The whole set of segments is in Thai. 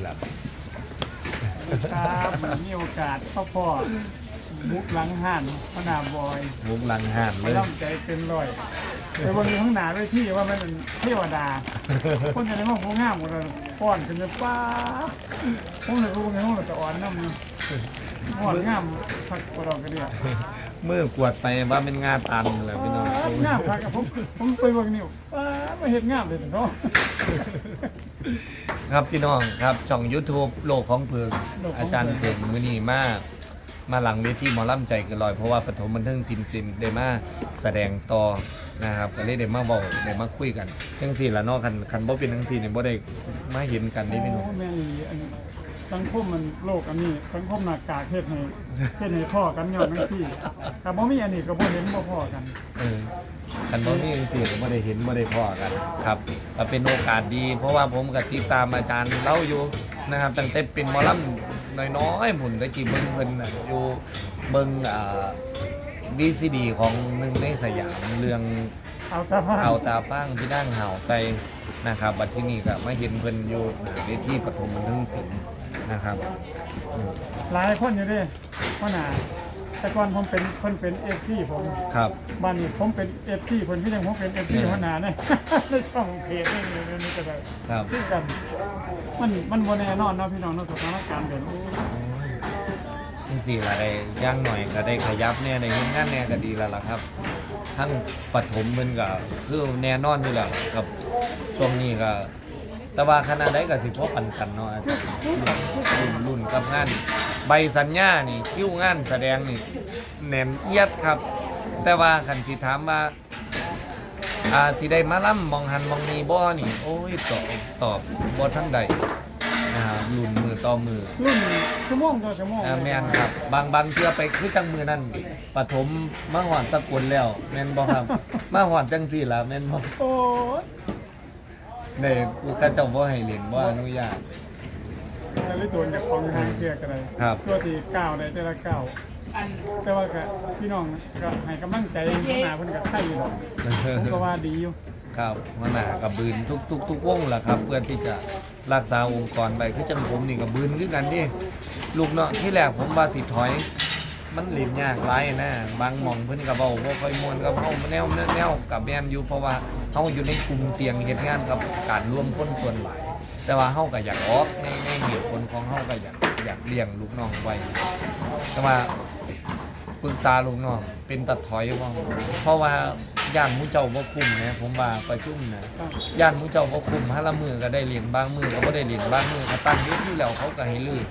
นี่แหละครับมีโอกาสเข้าพ่อมุกหลังห่านพนาบอยมุกลังห่านไปเลยร่ำใจเกินร้อยไปบนข้างหน้าด้วยที่ว่ามันเป็นเทวดา คนจะได้ห้องผู้งามกว่าเราป้อนขึ้นเลยป้าบผมเลยรู้ไงห้องเราสะอ่อนน้ำนี่ป้อนงามพักกว่าเราก็เดียวมือกวดไปว่าเป็นงาตันเลยพี่น้องงามพักกับผมผมไปเบิ่งนิ้วป้าบมาเห็นงามเลยเนาะ ครับพี่น้องครับช่อง YouTube โลกของเพิงโลกของเพิง อาจารย์เพิงมือนีมามาหลังเวทีหมอลำใจเกันลอย เพราะว่าปฐมบันเทิงศิลป์ศิลป์ได้มาแสดงต่อนะครับก็เลยได้มาบอกได้มาคุยกันทั้งสี่ละเนอกคันคันบ่เป็นทั้งสี่เนี่ยบ่ได้มาเห็นกันนี่พี่น้องโอ้แม่อีหลีอัน สังคมมันโลกอันนี้ สังคมหน้ากากเฮ็ดให้เฮ็ดให้พ่อกันย้อนทั้งที่ถ้าบ่มีอันนี้ก็บ่เห็นบ่พ่อกันเออคันบ่มีจังซี่ก็บ่ได้เห็นบ่ได้พ้อกันครับก็เป็นโอกาสดี เพราะว่าผมก็ติดตามอาจารย์เล่าอยู่นะครับตั้งแต่เป็นหมอลำน้อยๆผมก็จีเบิ่งเพิ่นน่ะอยู่เบิ่งอ่าดีซีดีของหนึ่งในสยามเรื่องเอาแต่ว่าเอาตาฟังที่นั่งเห่าใส่นะครับบัดที่นี่ก็มาเห็นเพิ่นอยู่หน้าเวทีปฐมบันเทิงศิลป์ นะครับอืมหลายคนอยู่เด้พ่อหน้าแต่ก่อนผมเป็นเพิ่นเป็น FC ผมครับ บ้านนี้ผมเป็น FC เพิ่นคือยังผมเป็น FC พ่อหน้าเนี่ย ในช่องเพจนี่นี่นี่ก็ได้ครับคือกัน มันมันบ่แน่นอนเนาะพี่น้องเนาะสถานการณ์แบบนี้จังสี่ละได้ย่างหน่อยก็ได้ขยับเนี่ยได้เห็นงานเนี่ยก็ดีแล้วล่ะครับ ทั้งปฐมมันก็คือแน่นอนอยู่แล้วกับช่วงนี้ก็ แต่ว่าขณะใดก็สิพบกันกันเนาะอาจารย์รุ่นรุ่นกับงาน ใบสัญญานี่คิวงานแสดงนี่แน่นเอียดครับ แต่ว่าคันสิถามว่าอาสิได้มาล่ำมองหันมองนีบ่นี่ โอ้ยตอบตอบบ่ทันใดนะครับรุ่นมือต่อมือ รุ่นชั่วโมงต่อชั่วโมงอ่าแม่นครับบางบางเทื่อไปคือจังมือนั่นปฐมมาหอดสกุลแล้ว แม่นบ่ครับ มาหอดจังสี่ละแม่นบ่ โอ้ย เด้กูก็เจ้าบ่ให้เล่นบ่อนุญาต แต่ละตัวจากของทางเที่ยกันเลยครับ ตัวที่ก้าวได้แต่ละก้าวแต่ว่าก็พี่น้องก็ให้กำลังใจพ่อหน้าเพิ่นก็ไข่อยู่หรอกผมก็ว่าดีอยู่ครับหัวหน้ากับบืนทุกทุกทุกวงล่ะครับ เพื่อที่จะรักษาองค์กรไปคือจังผมนี่กับบืนคือกันดิลูกเนาะที่แรกผมว่าสิถอย มันเล่นยากหลายนะบางหม่องเพิ่นก็เว้าบ่ค่อยมวนกับเฮาแนวแนวกับแม่นอยู่เพราะว่าเฮาอยู่ในกลุ่มเสี่ยงเฮ็ดงานกับการร่วมคนส่วนหลาย แต่ว่าเฮาก็อยากออกในในเหตุผลของเฮาก็อยากอยากเลี้ยงลูกน้องไว้แต่ว่าปรึกษาลูกน้องเป็นตัดถอยว่าเพราะว่าย่านมูเจ้าบ่คุมนะผมว่าประชุมนะย่านมูเจ้าบ่คุมหาละมือก็ได้เหรียญบางมือก็บ่ได้เหรียญบางมือก็ตั้งเวทีแล้วเขาก็ให้ลือ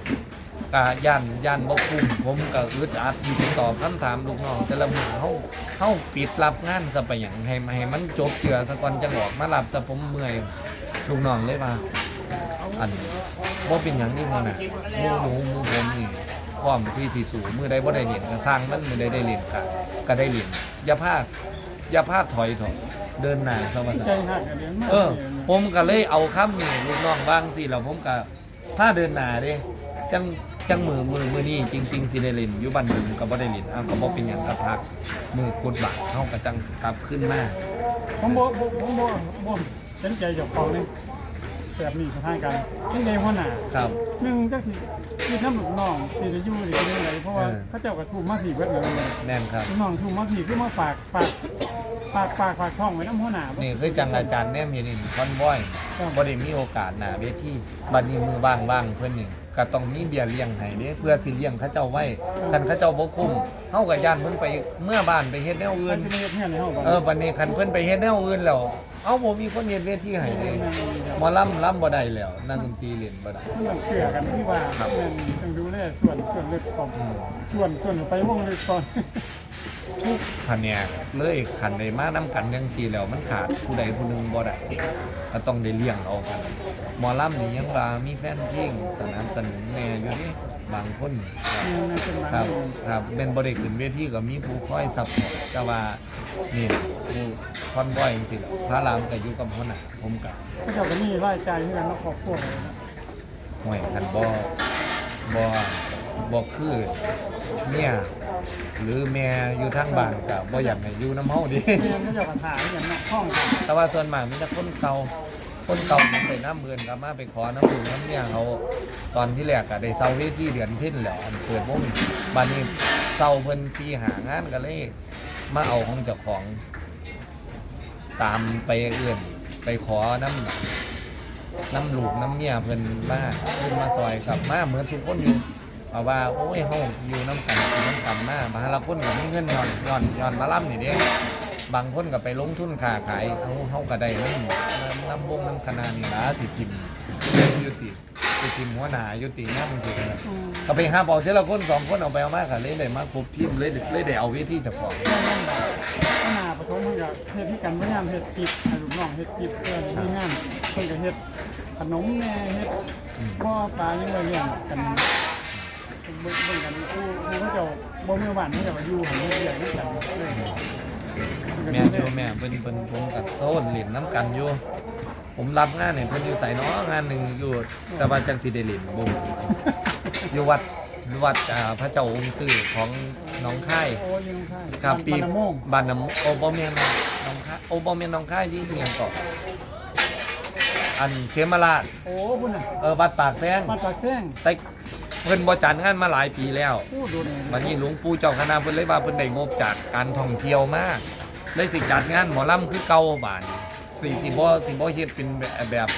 ก็ย่านย่านบ่คุ้มผมก็อึดอัดที่จะตอบคำถามลูกน้องแต่ละมือเฮาเฮาปิดรับงานซะไปหยังให้ให้มันจบเจือซะก่อนจังออกมารับซะผมเมื่อยลูกน้องเลยว่าอันบ่เป็นหยังนี่มันน่ะหมู่หนูหมู่ผมนี่พร้อมที่สิสู่มือใดบ่ได้เรียนก็สร้างมันมือใดได้เรียนก็ก็ได้เรียนอย่าพลาดอย่าพลาดถอยเถอะเดินหน้าซะว่าใจซั่นหักกันเลี้ยงมากเออ ผมก็เลยเอาคำนี่ลูกน้องบ้างสิแล้วผมก็ถ้าเดินหน้าเด้จัง จังมือมือมือนี่จริง ๆสิได้เล่นอยู่บ้านดึงก็บ่ได้เล่นอ้าวก็บ่เป็นหยังก็พักมือกดบาทเฮากระจังกลับขึ้นมาผมบ่บ่ผมบ่บ่เป็นใจเจ้าของนี่ แบบนี้สถานการณ์เป็นไงหัวหน้าครับ หนึ่งจักสิที่ทำลูกน้องสิได้อยู่ได้จังไดเพราะว่าเออ เขาเจ้าก็ถูกมาผีเบิดเลยแน่นครับ ลูกน้องถูกมาผีคือมาฝากฝากฝากฝากฝากท้องไว้นำหัวหน้าบ่นี่คือจังอาจารย์แนมเห็นนี่คอนบอยครับบ่ได้มีโอกาสหน้าเวทีบัดนี้มือว่างๆเพิ่นนี่ก็ต้องมีเบี้ยเลี้ยงให้เด้เพื่อสิเลี้ยงเขาเจ้าไว้คันเขาเจ้าบ่คุ้มเฮาก็ย่านเพิ่นไปเมื่อบ้านไปเฮ็ดแนวอื่มันนเป็นเฮ็ดงานในเฮาบ่เออบัดนี้คันเพิ่นไปเฮ็ดแนวอื่นแล้ว เอ้าบ่มีคนเฮ็ดเวทีให้เลยหมอลำลำบ่ได้แล้วนักดนตรีเล่นบ่ได้มันต้องเชื่อกันที่ว่าครับมันต้องดูแลส่วนส่วนลึกของอืมส่วนส่วนไปวงลึกก่อน ทุกแผนกเลยคันได้มานํกันจังซี่แล้วมันขาดผู้ใดผู้หนึงบ่ได้ก็ต้องได้เลี้ยงเอากันหมอลำนี่ยังว่ามีแฟนเพลงสนับสนุนแน่อยู่นี่บางคนครับนี่มันเป็นมาครับเองครับเป็นบริขึ้นเวทีก็มีผู้คอยซัพพอร์ตแต่ว่านี่แหละผู้คอนบอยจังซี่แหละพระรามก็อยู่กับหัวหน้าผมกับเขาเจ้าก็มีรายจ่ายเงินมาครอบครัวเลยนะห่วยคันบ่บ่บ่คือเนี่ย หรือแม่อยู่ทางบ้านก็บ่อยากให้อยู่น้ำเฮาดิแม่เขาเจ้าก็ถามอย่างนั้นห้องค่ะแต่ว่าส่วนมากมีแต่คนเก่าคนเก่าใส่น้ำเมือนกับมาไปขอน้ำดื่มน้ำเนี่ยเขาตอนที่แรกอะได้เซาเวทีเดือนเพิ่นแหละอันเปิดวงบานนี้เซาเพิ่นซีหางานกันเลย มาเอาของเจ้าของ ตามไปเอื่นไปขอน้ำน้ำลูกน้ำเมียเพิ่นมาเพิ่นมาซอยกลับมาเหมือนทุกคนอยู่ เอาว่าโอ้ยเฮาอยู่น้ำกันกินน้ำกันมาบางละคนก็มีเงินย้อนย้อนย้อนมาล่ำนี่เด้บางคนก็ไปลงทุนค้าขายเฮาเฮาก็ได้น้ำน้ำวงน้ำคณะนี่ล่ะสิกินเรื่องยุติสิกินหัวหน้ายุติงานมันสิกันก็ไปหาเอาเทละคนสองคนเอาไปเอามาก็เลยได้มาครบทีมเลยเลยได้เอาเวทีเจ้าของนั่นนั่นแบบขนาปฐมเพิ่นก็เฮ็ดที่กันพยายามเฮ็ดคลิปให้ลูกน้องเฮ็ดคลิปเพื่อมีงานเพิ่นก็เฮ็ดขนมแหน่เฮ็ดพ่อปลายังไงเลี้ยงกัน เบิ่งเบิ่งกันผู้ผู้เขาเจ้าบ่มือบ้านเขาเจ้าก็อยู่หันเฮ็ดเรียกด้วยกันเลยแม่นอยู่แม่เพิ่นเพิ่นผมกับโต้นเล่นน้ำกันอยู่ ผมรับงานเนี่ยเพิ่นอยู่ใส่น้องานหนึ่งอยู่แต่ว่าจังสิได้เล่นบ่มอยู่วัดวัดอ่าพระเจ้าองค์ตื้อของหน้องค่ายโอ้ยังใช่ครับปีปานน้ำโมงบ้านน้ำโอบ่แม่นหน้องค่ายโอบ่แม่นหน้องค่ายที่เฮียงเกาะอันเขมราชโอ้พุ่นน่ะเออวัดปากแซงบ้านปากแซงแต่ เพิ่นบ่จัดงานมาหลายปีแล้วโอ้โดนเลยวันนี้หลวงปู่เจ้าคณะเพิ่นเลยว่าเพิ่นได้งบจากการท่องเที่ยวมากเลยสิจัดงานหมอลำคือเก่าบานสิสิบ่สิบ่เฮ็ดเป็นแบบแบบ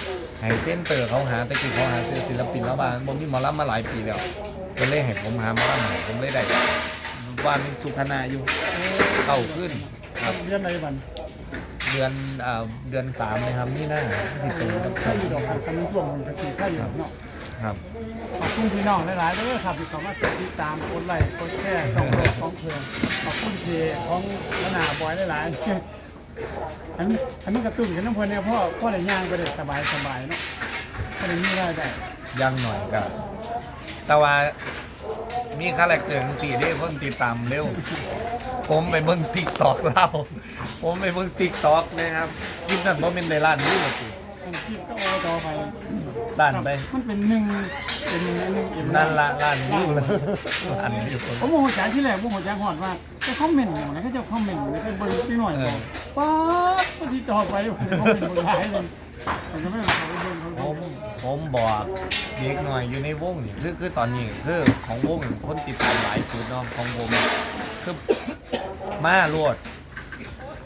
ให้เส้นเตอร์เขาหาแต่กี้เขาหาซื้อศิลปินแล้วบานบ่มีหมอลำมาหลายปีแล้วเพิ่นเลยให้ผมหาหมอลำให้ผมเลยได้วันสุขนาอยู่เก่าขึ้นครับเรียนอะไรบ้านเดือนอ่าเดือนสามนะครับนี่หน้าสิตรงกับข้าอยู่ดอกครับกันช่วงมันก็คือข้าอยู่เนาะ ครับ ขอบคุณพี่น้องหลายๆเลยครับที่เข้ามาติดตามกดไลค์กดแชร์ช่องโลกของเพลินขอบคุณเพของขนาบอยหลายๆอันอันนี้กระตุ้นกันน้ำเพลินเนี่ยพ่อพ่อได้ย่างไปได้สบายสบายๆเนาะก็ได้มีรายได้ยังหน่อยกับแต่ว่ามีคาแรคเตอร์จังสี่ได้คนติดตามเร็ว ผมไปเบิ่งติ๊กตอกเล่าผมไปเบิ่งติ๊กตอกนะครับคลิปนั้นบ่เป็นในร้านนี้เลยสิ อันที่ก็โอ ต่อไปร้านไป มันเป็นหนึ่งเป็นหนึ่งเอ็มนั่นละร้านนี้เลยร้านนี้ผมโมโหใจที่แรกโมโหใจหอดว่าจะคอมเมนต์อย่างไรก็จะคอมเมนต์แล้วก็บริสุทธิ์หน่อยป๊าดปฏิต่อไปคอมเมนต์บนไลน์เลยมันก็ไม่ได้เขาเดินเขาผเดิมนผมบอกเด็กหน่อยอยู่ในวงนี่คือคือตอนนี้คือของวงนี่คนติดตามหลายจุดเนาะของวงคือมาโลวด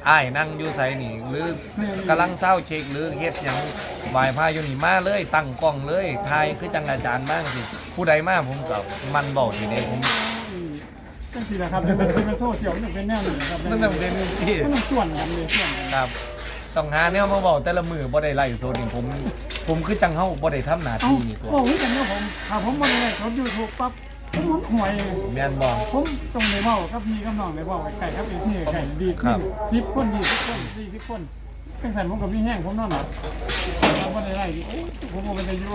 อ้ายนั่งอยู่ไสนี่หรือกำลังเศร้าเช็คหรือเฮ็ดหยัง บายพาอยู่นี่มาเลย ตั้งกล้องเลยทายคือจังอาจารย์มากสิ ผู้ใดมาผมกับมันบอกอยู่นี่ผมตั้งทีละครับเป็นเป็นโซเชียลมันเป็นแนวหนึ่งครับมันต้องเป็นที่มันต้องส่วนกันเลยส่วนกันครับต้องหาแนวมาบอกแต่ละมือบ่ได้ไล่โซนนี่ผม ผมคือจังเฮาบ่ได้ทำหน้าเอ้าที่นี่ตัวบอกให้กันเนี่ยผมถ้าผมมาเลยเขายูทูบปั๊บผมมันห่วยแม่นบ่ผมตรงในเบ้ากับพี่กับน้องในเบ้าไก่ครับไอ้ที่ไก่ดีครัขึ้นบสิบคนดีสิบคนสี่สิบคน เป็นสันผมกับพี่แห้งผมนอนหลับเราไม่ได้ไล่ดิโอ้ยผมบ่เป็นอายุ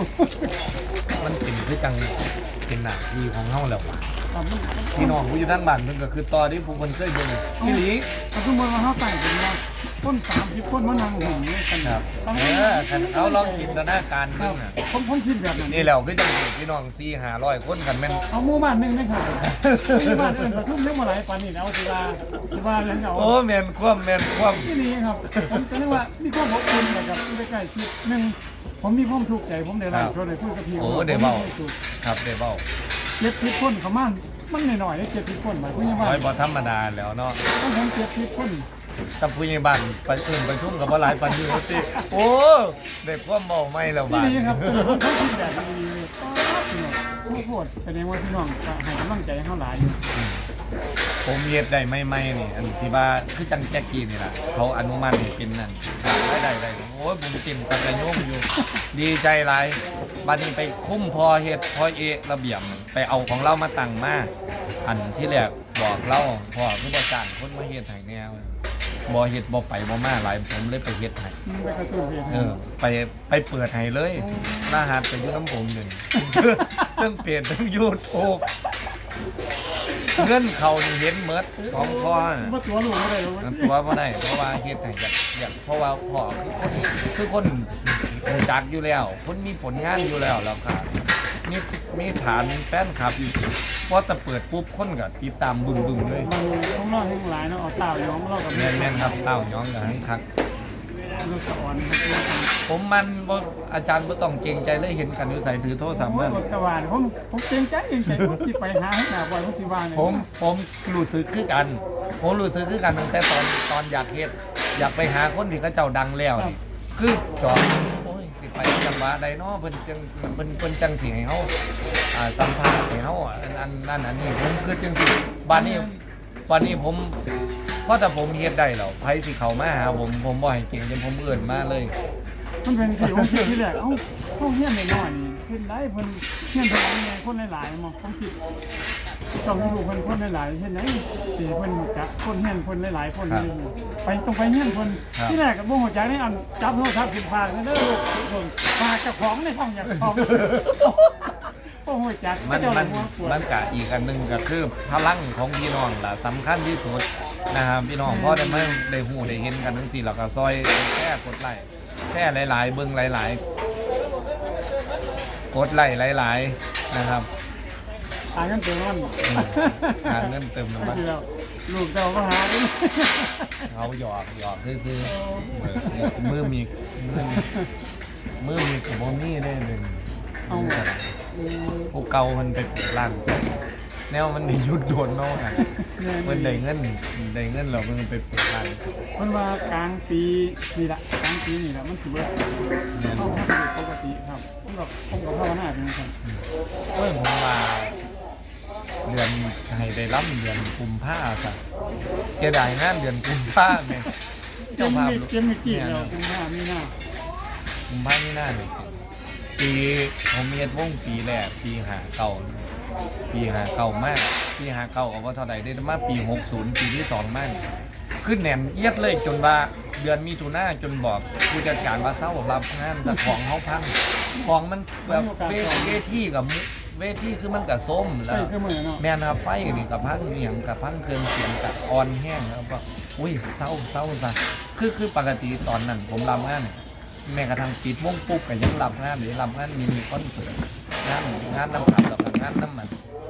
มันเป็นคือจังเป็นหน้าที่ของเฮาแล้วว่ะครับมันพี่น้องผู้อยู่ด้านบ้านเพิ่นก็คือตอนที่ผมเพิ่นเคยเบิ่งอีหลีก็คือมันมาเข้าใส่เป็นว่า ต้นสามสิบคนมานั่งหุ่นเนี่ยกันครับตั้งเออคันเอาลองจินตนาการครัเบิ่บงน่ะผมผมคิดแบบนั้นนี่แล้วคือจังพี่น้อง4 500คนกันแม่นเอาหมู่บ้านหนึงนะครับหมู่บ้านอื่นประทุมเรื่องมาหลายปานนี่แล้วสิว่าสิว่าเรื่องเอา โอ้แม่นความแม่นความที่นี่ครับผมจะเรียกว่ามีความอบอุ่นนะครับอยู่ใกล้ๆชิดหนึ่งผมมีความถูกใจผมได้ไล่ชวนได้พูดกับพี่โอ้ว่าได้เว้าผมมีความสุขครับได้เว้าเจ็ดสิบคนเขามันมันหน่อยๆได้เจ็ดสิบคนหมายความว่าน้อยบ่ธรรมดาแล้วเนาะต้องผมเจ็ดสิบคน ถ้าผู้ใหญ่บ้านประชุมประชุมกับว่าหลายปันอยู่ติโอ้ได้ความเมาไม่แล้วที่บ้านนี่ครับเป็นคนเขาคิดแบบดีๆเลยผู้พูดแสดงว่าพี่น้องก็ให้กำลังใจเขาหลายอยู่ผมเฮ็ดได้ไม่ไม่นี่ อันที่ว่าคือจังแจ็กกี้นี่ล่ะเขาอนุมัติให้เป็นนั่นได้ได้ได้โอ้ยผมเต็มสักกะโยมอยู่ ดีใจหลายบัดนี้ไปคุ้มพอเฮ็ดพอเอะระเบียบไปเอาของเรามาตั้งมาอันที่แรกบอกเราพ่อคือบ่จ้างคนมาเฮ็ดให้แนว บ่เฮ็ดบ่ไปบ่มาหลายผมเลยไปเฮ็ดให้มันไปกระตุ้นเพจเออ ไปไปเปิดให้เลยหน้าหาดไปอยุ่น้ำผมหนึ่งเรื่องเปลี่ยนเรื่องยูทูบเงื่อนเขานี่เห็นเมดของพ่อน่ะว่าตัวหลูกอะไรหรอกมันตัวพ่ได้เพราะว่าเฮ็ดให้อยากอยากเพราะว่าพ่อคือคนคือคนรู้จักอยู่แล้ว คนมีผลงานอยู่แล้วแล้วค่ะมี มีฐานแฟนคลับอยู่พอแต่เปิดปุ๊บคนก็ติดตามบึ้มบึ้มๆเลยมันต้องรอดให้หลายเนาะเอาเต่าย้อมรอดกับแม่นแม่นครับเต้าย้องกันให้คักเราสอนครับตัวกันผมมันบ่อาจารย์บ่ต้องเกรงใจเลยเห็นกันอยู่ใส่ถือโทรศัพท์โอ้เบิ่ยงบอกสว่านผมผมเกรงใจเกรงใจผมสิไปหาให้หน้าบ่อยผมสิว่าเนี่ยผมผมรู้สึกคือกัน ผมรู้สึกคือกันตั้งแต่ตอนตอนอยากเฮ็ดอยากไปหาคนที่เขาเจ้าดังแล้วนี่คือจอมโอ้ยสิไป จังหวะใดเนาะเพิ่นจังเพิ่นเพิ่นจังสิให้เฮาอ่าสัมภาษณ์ให้เฮาอันอันนั่นอันนี้ผมคือจังสิบัดนี้บัดนี้ผมเพราะแต่ผมเฮ็ดได้แล้วไผสิเข้ามาหาผมผมบ่ให้เก่งจนผมเอื้อนมาเลย มันเป็นสิผมคิดที่แรกเอ้าเขาเฮียนน้อยๆนี่เฮ็ดได้เพิ่นเฮียนเพิ่นไงคนหลายๆมาผมคิด ต้องมีลูกเพิ่นคนหลายๆเฮ็ดได้สิเพิ่นจักคนเฮียนเพิ่นหลายๆคนครับนี่ไปต้องไปเฮียนเพิ่นครับที่แรกก็บ่ฮู้จักนี่อันจับโทรศัพท์ผิดพลาดเด้อลูกเพิ่นฝากเจ้าของในห้องอยากของบ่ฮู้จักมันเจ้ามันหัวปวดมันกะอีกอันหนึ่งก็คือพลังของพี่น้องล่ะสำคัญที่สุดนะครับพี่น้องพ่อได้มาได้หูได้เห็นกันทั้งสี่แล้วก็ซอยแช่กดไลค์แช่หลาย ๆ เบิ้งหลาย ๆ กดไลค์หลาย ๆ นะครับ หาเงินเติมมันอืมหาเงินเติมน้ำมันเดียวลูกเจ้าก็หาดิเขาหยอกหยอกซื่อๆเออมือมีมือมีมือมีกับโมมี่ได้หนึ่งเอาพวกเก่ามันเป็นร่างสุดแนวมันได้หยุดโดนเนาะอะเพิ่นได้เงินได้เงินเราเพิ่นไปเปิดร้านเพิ่นว่ากลางปีนี่ละกลางปีนี่ละมันสิเบิดแม่นเข้าเข้าไปปกติครับผมกับผมกับภาวนาเป็นจังซั่นเพิ่นผมว่า เดือนให้ได้รับเดือนกุมภาพันธ์เสียดายงานเดือนกุมภาพันธ์แม่เกเจ้ามภาพมีเกมมีกี่เนี่ยแล้วกุมภามีนากุมภาพันธ์นี่น่าเลยปีผมเฮ็ดวงปีแรกปีหาเก่าปีหาเก่ามากปีหาเก่าเอาว่าเท่าใดได้มาปี60ปีที่สองมานี่ขึ้นแหนมเอียดเลยจนว่าเดือนมิถุนาจนบอกผู้จัดการว่าเศร้ารับงานจากของเฮาพังของมันแบบเวเวทีกับมุ เวทีคือมันกับส้มแล้ใส่วเสมอเนาะแม่นครับไฟนี่กับพังเหียงกับพังเครื่องเสียงกับออนแห้งแล้วก็อุ้ยเศร้าเศร้าซะคือคือปกติตอนนั้นผมรับงานแม้กระทั่งปิดวงปุ๊บก็ยังรับงานหรือรับงานมินิคอนเสิร์ตงานงานน้ำขับกับงานน้ำมัน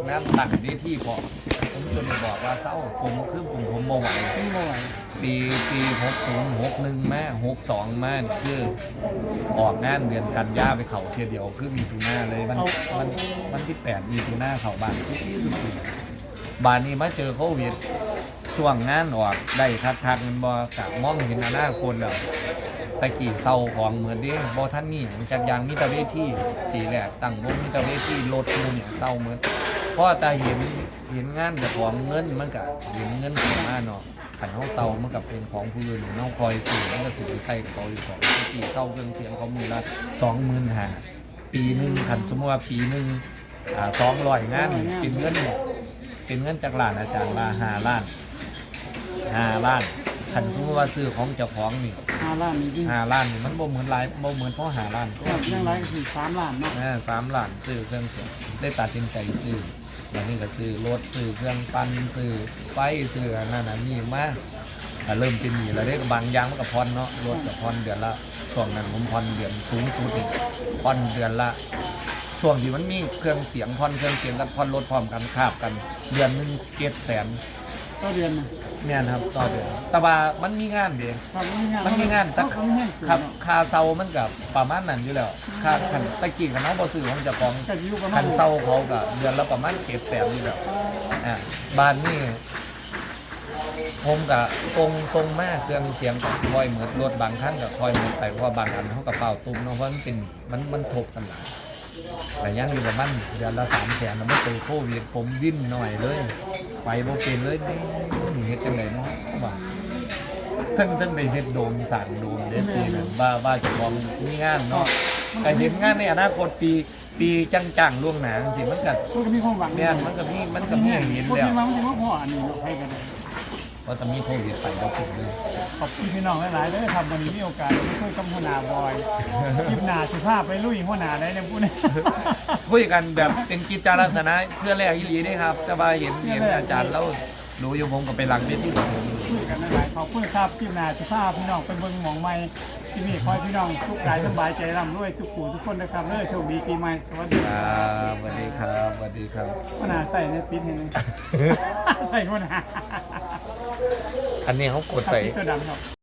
งานตั้งเวทีพอผมจนได้บอกว่าเศร้าผมคือผมผมโมไหวเป็นบ่ไหวปีปีหกศูนย์หกหนึ่งมาหกสองมานี่คือออกงานเดือนกันยาไปเขาเทียเดียวคือมีตูหน้าเลยมันมันมันที่แปดมีตูหน้าเขาบ้านทุกที่สุดเลยบานนี้มาเจอโควิดช่วงงานออกได้ทักทักมันบอกะมองเห็นอนาคตแล้วตะกี้เศร้าของเหมือนเด้บอท่านนี่อย่างจากอยางมิตรเวทีปีแรกตั้งวงมิตรเวทีโลดมูเนี่ยเศร้าเหมือน พราะแต่เห็นเห็นงานกับของเงินมันกะเห็นเงินข้ามาเนาะขันเขาเซามันกับเป็นของผู้อื่นน้องคอยสื่อมันก็สื่อใส่เขาอีกของปีเซาเครื่องเสียงเขามือละสองหมื่นหาปีหนึ่งขันสมมติว่าปีหนึ่งสองร้อยงานเป็นเงินเป็นเงินจากหลานอาจารย์มาหาล้านหาล้านขันสมมติว่าซื้อของเจ้าของนี่ห้าล้านนี่จริงห้าล้านนี่มันบ่เหมือนลายบ่เหมือนเพราะหาล้านครับยังไรก็คือสามล้านเนาะสามล้านซื้อเครื่องเสียงได้ตัดสินใจซื้อ แล้วนี่ก็ซื้อรถซื้อเครื่องปั้นซื้อไฟซื้ออันนั่นอันนี้มาถ้าเริ่มจะมีแล้วเด้บางอย่างมันก็ผ่อนเนาะรถก็ผ่อนเดือนละช่วงนั้นผมผ่อนเดือนสูงสุดนี่ผ่อนเดือนละช่วงที่มันมีเครื่องเสียงผ่อนเครื่องเสียงกับผ่อนรถพร้อมกันขาบกัน เดือนหนึงเก็บแสน ก็เดือนนะเนี่ยนะครับต่อเดือนแต่ว่ามันมีงานเดีครับมันมีงานมันมีงานแต่เขาไม่ให้สูงครับเนาะคาเซามันกับประมาณนั้นอยู่แล้วค่าคันตะกี้กับน้องบอซื้อของเจะของก็อยู่ประมาคัณนเซาเขากับเดือนละประมาณเก็บแสนอยู่แล้วอะบ้านนี่ผมกับทรงทรงมากเครื่องเสียงกับคอยเหมือนรถบางท่านกับคอยเหมือนไปเพราะว่าบางอันเขากับเป่าตุ้มเนาะเพราะมันเป็นมันมันทบกันหลาย แต่ยังอยู่ประมาณเดือนละสามแสนแล้วไม่เจอโควิดผมวิ่นหน่อยเลย ไปบ่เป็นเลยไม่หนีเฮ็ดจังไดเนาะว่าทั้งทั้งได้เฮ็ดโดมสั่งโดมเด็ดปีนั้นว่าว่าเจะมองมีงานเนาะแต่เห็นงานในอนาคตปีปีจังๆล่วงหน้าจังซี่มันก็มันก็มีความหวังแม่นมันก็มีมันก็มีให้เห็นคนแล้วมีหวังมันจะมาพ่ออันนี้เนาะให้กัน เลยเพราะตอนนี้โควิดไปแล้วถึงเลย ขอบคุณพี่น้องหลายๆเลยครับวันนี้มีโอกาสได้ช่วยกับหัวหน้าบอยคลิปหน้าสิภาพไปลุยหัวหน้าได้เนี่ยพูดเนี่ย คุยกันแบบเป็นกิจลักษณะเพื่อแลกอีหลีนี่ครับแต่ว่าเห็นเห็นอาจารย์แล้วรู้อยู่ผมก็ไปหลังเวทีกับผมคุยกันหลายๆขอบคุณครับคลิปหน้าสิภาพพี่น้องไปเบิ่งหมองใหม่ที่นี่คอยพี่น้องสุขกายสบายใจร่ำรวยสุขหูทุกคนนะครับเด้อโชคดีปีใหม่สวัสดีคครรับับสวัสดีครับสวัสดีครับ หัวหน้าใส่ในปิดเห็นไหม ใส่หัวหน้า อันนี้เขากดใส่ปิดตัวดำครับ